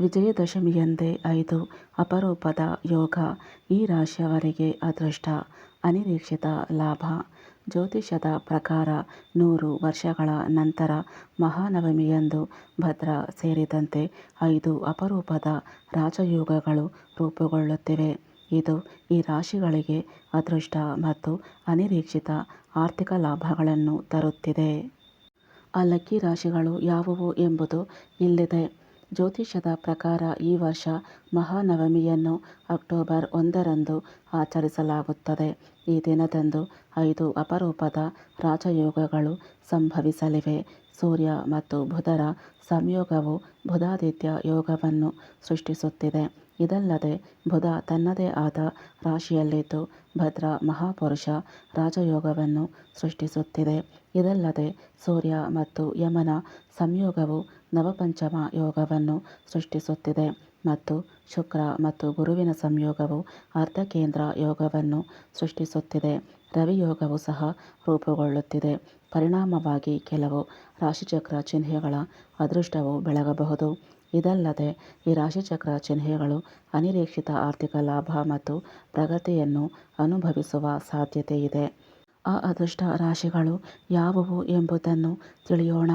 ವಿಜಯದಶಮಿಯಂದೇ ಐದು ಅಪರೂಪದ ಯೋಗ ಈ ರಾಶಿಯವರಿಗೆ ಅದೃಷ್ಟ, ಅನಿರೀಕ್ಷಿತ ಲಾಭ. ಜ್ಯೋತಿಷದ ಪ್ರಕಾರ ನೂರು ವರ್ಷಗಳ ನಂತರ ಮಹಾನವಮಿಯಂದು ಭದ್ರ ಸೇರಿದಂತೆ ಐದು ಅಪರೂಪದ ರಾಜಯೋಗಗಳು ರೂಪುಗೊಳ್ಳುತ್ತಿವೆ. ಇದು ಈ ರಾಶಿಗಳಿಗೆ ಅದೃಷ್ಟ ಮತ್ತು ಅನಿರೀಕ್ಷಿತ ಆರ್ಥಿಕ ಲಾಭಗಳನ್ನು ತರುತ್ತಿದೆ. ಆ ಲಕ್ಕಿ ರಾಶಿಗಳು ಯಾವುವು ಎಂಬುದು ಇಲ್ಲಿದೆ. ಜ್ಯೋತಿಷ್ಯದ ಪ್ರಕಾರ ಈ ವರ್ಷ ಮಹಾನವಮಿಯನ್ನು ಅಕ್ಟೋಬರ್ ಒಂದರಂದು ಆಚರಿಸಲಾಗುತ್ತದೆ. ಈ ದಿನದಂದು ಐದು ಅಪರೂಪದ ರಾಜಯೋಗಗಳು ಸಂಭವಿಸಲಿವೆ. ಸೂರ್ಯ ಮತ್ತು ಬುಧರ ಸಂಯೋಗವು ಬುಧಾದಿತ್ಯ ಯೋಗವನ್ನು ಸೃಷ್ಟಿಸುತ್ತಿದೆ. ಇದಲ್ಲದೆ ಬುಧ ತನ್ನದೇ ಆದ ರಾಶಿಯಲ್ಲಿದ್ದು ಭದ್ರ ಮಹಾಪುರುಷ ರಾಜಯೋಗವನ್ನು ಸೃಷ್ಟಿಸುತ್ತಿದೆ. ಇದಲ್ಲದೆ ಸೂರ್ಯ ಮತ್ತು ಯಮನ ಸಂಯೋಗವು ನವಪಂಚಮ ಯೋಗವನ್ನು ಸೃಷ್ಟಿಸುತ್ತಿದೆ ಮತ್ತು ಶುಕ್ರ ಮತ್ತು ಗುರುವಿನ ಸಂಯೋಗವು ಅರ್ಧಕೇಂದ್ರ ಯೋಗವನ್ನು ಸೃಷ್ಟಿಸುತ್ತಿದೆ. ರವಿಯೋಗವು ಸಹ ರೂಪುಗೊಳ್ಳುತ್ತಿದೆ. ಪರಿಣಾಮವಾಗಿ ಕೆಲವು ರಾಶಿಚಕ್ರ ಚಿಹ್ನೆಗಳ ಅದೃಷ್ಟವು ಬೆಳಗಬಹುದು. ಇದಲ್ಲದೆ, ಈ ರಾಶಿಚಕ್ರ ಚಿಹ್ನೆಗಳು ಅನಿರೀಕ್ಷಿತ ಆರ್ಥಿಕ ಲಾಭ ಮತ್ತು ಪ್ರಗತಿಯನ್ನು ಅನುಭವಿಸುವ ಸಾಧ್ಯತೆ ಇದೆ ಆ ಅದೃಷ್ಟ ರಾಶಿಗಳು ಯಾವುವು ಎಂಬುದನ್ನು ತಿಳಿಯೋಣ.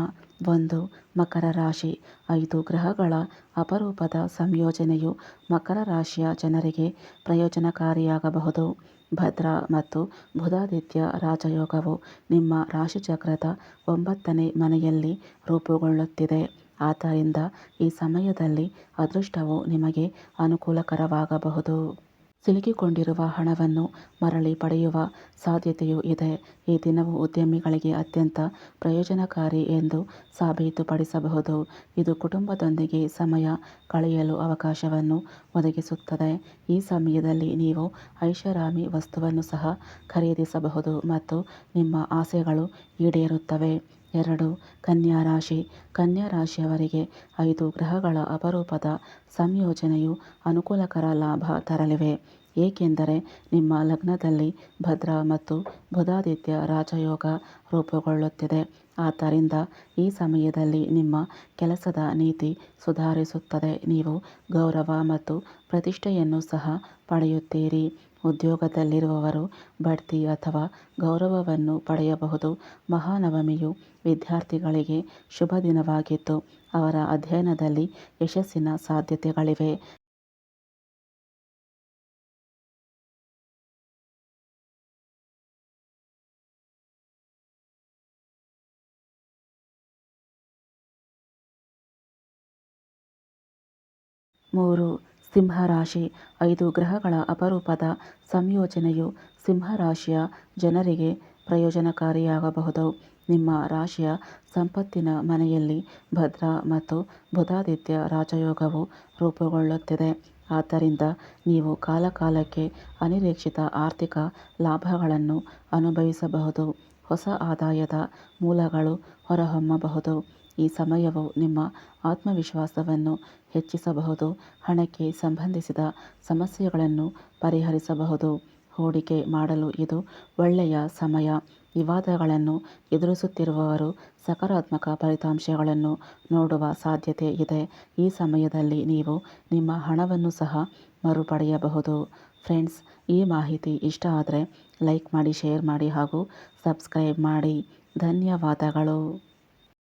ಒಂದು, ಮಕರ ರಾಶಿ. ಐದು, ಗ್ರಹಗಳ ಅಪರೂಪದ ಸಂಯೋಜನೆಯು ಮಕರ ರಾಶಿಯ ಜನರಿಗೆ ಪ್ರಯೋಜನಕಾರಿಯಾಗಬಹುದು. ಭದ್ರ ಮತ್ತು ಬುಧಾದಿತ್ಯ ರಾಜಯೋಗವು ನಿಮ್ಮ ರಾಶಿಚಕ್ರದ ಒಂಬತ್ತನೇ ಮನೆಯಲ್ಲಿ ರೂಪುಗೊಳ್ಳುತ್ತಿದೆ. ಆದ್ದರಿಂದ ಈ ಸಮಯದಲ್ಲಿ ಅದೃಷ್ಟವು ನಿಮಗೆ ಅನುಕೂಲಕರವಾಗಬಹುದು. ಸಿಲುಕಿಕೊಂಡಿರುವ ಹಣವನ್ನು ಮರಳಿ ಪಡೆಯುವ ಸಾಧ್ಯತೆಯೂ ಇದೆ. ಈ ದಿನವು ಉದ್ಯಮಿಗಳಿಗೆ ಅತ್ಯಂತ ಪ್ರಯೋಜನಕಾರಿ ಎಂದು ಸಾಬೀತುಪಡಿಸಬಹುದು. ಇದು ಕುಟುಂಬದೊಂದಿಗೆ ಸಮಯ ಕಳೆಯಲು ಅವಕಾಶವನ್ನು ಒದಗಿಸುತ್ತದೆ. ಈ ಸಮಯದಲ್ಲಿ ನೀವು ಐಷಾರಾಮಿ ವಸ್ತುವನ್ನು ಸಹ ಖರೀದಿಸಬಹುದು ಮತ್ತು ನಿಮ್ಮ ಆಸೆಗಳು ಈಡೇರುತ್ತವೆ. ಎರಡು ಕನ್ಯಾ ರಾಶಿ ಕನ್ಯಾ ರಾಶಿಯವರಿಗೆ ಐದು ಗ್ರಹಗಳ ಅಪರೂಪದ ಸಂಯೋಜನೆಯು ಅನುಕೂಲಕರ ಲಾಭ ತರಲಿವೆ. ಏಕೆಂದರೆ ನಿಮ್ಮ ಲಗ್ನದಲ್ಲಿ ಭದ್ರ ಮತ್ತು ಬುಧಾದಿತ್ಯ ರಾಜಯೋಗ ರೂಪುಗೊಳ್ಳುತ್ತಿದೆ. ಆದ್ದರಿಂದ ಈ ಸಮಯದಲ್ಲಿ ನಿಮ್ಮ ಕೆಲಸದ ನೀತಿ ಸುಧಾರಿಸುತ್ತದೆ. ನೀವು ಗೌರವ ಮತ್ತು ಪ್ರತಿಷ್ಠೆಯನ್ನು ಸಹ ಪಡೆಯುತ್ತೀರಿ. ಉದ್ಯೋಗದಲ್ಲಿರುವವರು ಬಡ್ತಿ ಅಥವಾ ಗೌರವವನ್ನು ಪಡೆಯಬಹುದು. ಮಹಾನವಮಿಯು ವಿದ್ಯಾರ್ಥಿಗಳಿಗೆ ಶುಭ ದಿನವಾಗಿದ್ದು ಅವರ ಅಧ್ಯಯನದಲ್ಲಿ ಯಶಸ್ಸಿನ ಸಾಧ್ಯತೆಗಳಿವೆ. ಮೂರು ಸಿಂಹರಾಶಿ. ಐದು ಗ್ರಹಗಳ ಅಪರೂಪದ ಸಂಯೋಜನೆಯು ಸಿಂಹರಾಶಿಯ ಜನರಿಗೆ ಪ್ರಯೋಜನಕಾರಿಯಾಗಬಹುದು. ನಿಮ್ಮ ರಾಶಿಯ ಸಂಪತ್ತಿನ ಮನೆಯಲ್ಲಿ ಭದ್ರ ಮತ್ತು ಬುಧಾದಿತ್ಯ ರಾಜಯೋಗವು ರೂಪುಗೊಳ್ಳುತ್ತಿದೆ. ಆದ್ದರಿಂದ ನೀವು ಕಾಲಕಾಲಕ್ಕೆ ಅನಿರೀಕ್ಷಿತ ಆರ್ಥಿಕ ಲಾಭಗಳನ್ನು ಅನುಭವಿಸಬಹುದು. ಹೊಸ ಆದಾಯದ ಮೂಲಗಳು ಹೊರಹೊಮ್ಮಬಹುದು. ಈ ಸಮಯವು ನಿಮ್ಮ ಆತ್ಮವಿಶ್ವಾಸವನ್ನು ಹೆಚ್ಚಿಸಬಹುದು, ಹಣಕ್ಕೆ ಸಂಬಂಧಿಸಿದ ಸಮಸ್ಯೆಗಳನ್ನು ಪರಿಹರಿಸಬಹುದು. ಹೂಡಿಕೆ ಮಾಡಲು ಇದು ಒಳ್ಳೆಯ ಸಮಯ. ವಿವಾದಗಳನ್ನು ಎದುರಿಸುತ್ತಿರುವವರು ಸಕಾರಾತ್ಮಕ ಫಲಿತಾಂಶಗಳನ್ನು ನೋಡುವ ಸಾಧ್ಯತೆ ಇದೆ. ಈ ಸಮಯದಲ್ಲಿ ನೀವು ನಿಮ್ಮ ಹಣವನ್ನು ಸಹ ಮರುಪಡೆಯಬಹುದು. ಫ್ರೆಂಡ್ಸ್, ಈ ಮಾಹಿತಿ ಇಷ್ಟ ಆದರೆ ಲೈಕ್ ಮಾಡಿ, ಶೇರ್ ಮಾಡಿ ಹಾಗೂ ಸಬ್ಸ್ಕ್ರೈಬ್ ಮಾಡಿ. ಧನ್ಯವಾದಗಳು.